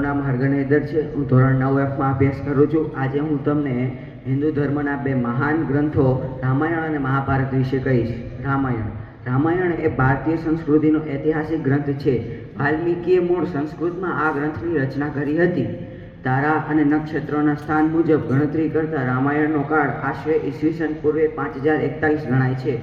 મારું નામ હરગનહેદર છે. હું ધોરણ નવ એફમાં અભ્યાસ કરું છું. આજે હું તમને હિન્દુ ધર્મના બે મહાન ગ્રંથો રામાયણ અને મહાભારત વિશે કહીશ. રામાયણ. રામાયણ એ ભારતીય સંસ્કૃતિનો ઐતિહાસિક ગ્રંથ છે. વાલ્મીકીએ મૂળ સંસ્કૃતમાં આ ગ્રંથની રચના કરી હતી. તારા અને નક્ષત્રોના સ્થાન મુજબ ગણતરી કરતા રામાયણનો કાળ આશરે ઈસવીસન પૂર્વે પાંચ હજાર એકતાલીસ ગણાય છે.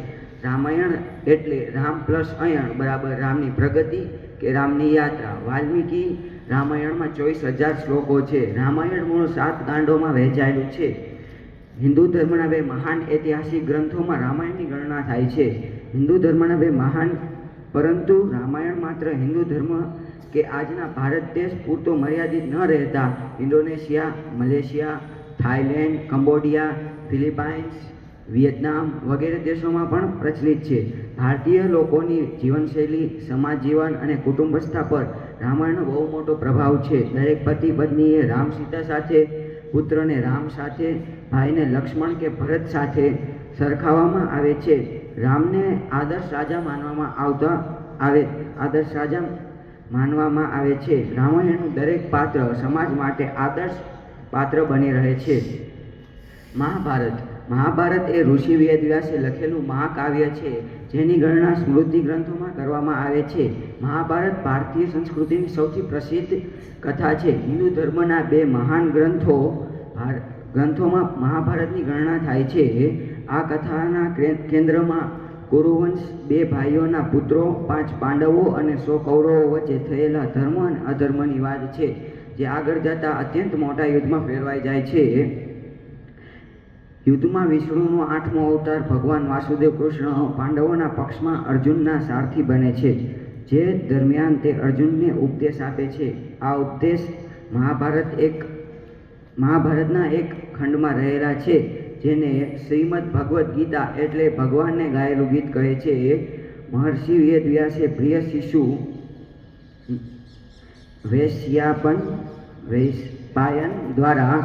રામાયણ એટલે રામ પ્લસ અયણ બરાબર રામની પ્રગતિ કે રામની યાત્રા. વાલ્મીકી રામાયણમાં ચોવીસ હજાર શ્લોકો છે. રામાયણ મૂળ સાત કાંડોમાં વહેંચાયેલું છે. હિન્દુ ધર્મના બે મહાન ઐતિહાસિક ગ્રંથોમાં રામાયણની ગણના થાય છે. હિન્દુ ધર્મના બે મહાન, પરંતુ રામાયણ માત્ર હિન્દુ ધર્મ કે આજના ભારત દેશ પૂરતો મર્યાદિત ન રહેતા, Indonesia, Malaysia Thailand Cambodia, Philippines Vietnam વગેરે દેશોમાં પણ પ્રચલિત છે. ભારતીય લોકોની જીવનશૈલી, સમાજ જીવન અને કુટુંબસ્થા પર રામાયણનો બહુ મોટો પ્રભાવ છે. દરેક પતિ પત્નીએ રામ સીતા સાથે, પુત્રને રામ સાથે, ભાઈને લક્ષ્મણ કે ભરત સાથે સરખાવવામાં આવે છે. રામને આદર્શ રાજા માનવામાં આવતા આવે, આદર્શ રાજા માનવામાં આવે છે. રામાયણનું દરેક પાત્ર સમાજ માટે આદર્શ પાત્ર બની રહે છે. મહાભારત મહાભારત એ ઋષિ વેદવ્યાસે લખેલું મહાકાવ્ય છે, જેની ગણના સ્મૃતિ ગ્રંથોમાં કરવામાં આવે છે. મહાભારત ભારતીય સંસ્કૃતિની સૌથી પ્રસિદ્ધ કથા છે. હિન્દુ ધર્મના બે મહાન ગ્રંથો ગ્રંથોમાં મહાભારતની ગણના થાય છે. આ કથાના કેન્દ્રમાં કુરુવંશ, બે ભાઈઓના પુત્રો, પાંચ પાંડવો અને સો કૌરવો વચ્ચે થયેલા ધર્મ અને અધર્મની વાત છે, જે આગળ જતા અત્યંત મોટા યુદ્ધમાં ફેરવાઈ જાય છે. યુદ્ધમાં વિષ્ણુનો આઠમો અવતાર ભગવાન વાસુદેવ કૃષ્ણ પાંડવોના પક્ષમાં અર્જુનના સારથી બને છે. જે દરમિયાન તે અર્જુનને ઉપદેશ આપે છે. આ ઉપદેશ મહાભારત એક મહાભારતના એક ખંડમાં રહેલા છે, જેને શ્રીમદ ભગવદ્ ગીતા એટલે ભગવાનને ગાયેલું ગીત કહે છે. મહર્ષિ વેદ વ્યાસે પ્રિય શિશુ વૈશ્યાપન વૈશ્પાયન દ્વારા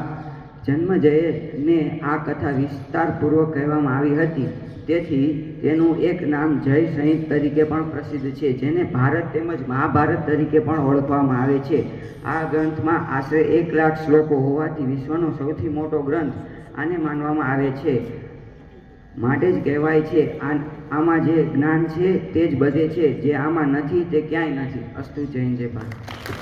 જન્મજયને આ કથા વિસ્તારપૂર્વક કહેવામાં આવી હતી. તેથી તેનું એક નામ જય સંહિત તરીકે પણ પ્રસિદ્ધ છે, જેને ભારત તેમજ મહાભારત તરીકે પણ ઓળખવામાં આવે છે. આ ગ્રંથમાં આશરે એક લાખ શ્લોકો હોવાથી વિશ્વનો સૌથી મોટો ગ્રંથ આને માનવામાં આવે છે. માટે જ કહેવાય છે આમાં જે જ્ઞાન છે તે જ બધે છે, જે આમાં નથી તે ક્યાંય નથી. અસ્તુ જૈન જય ભારત.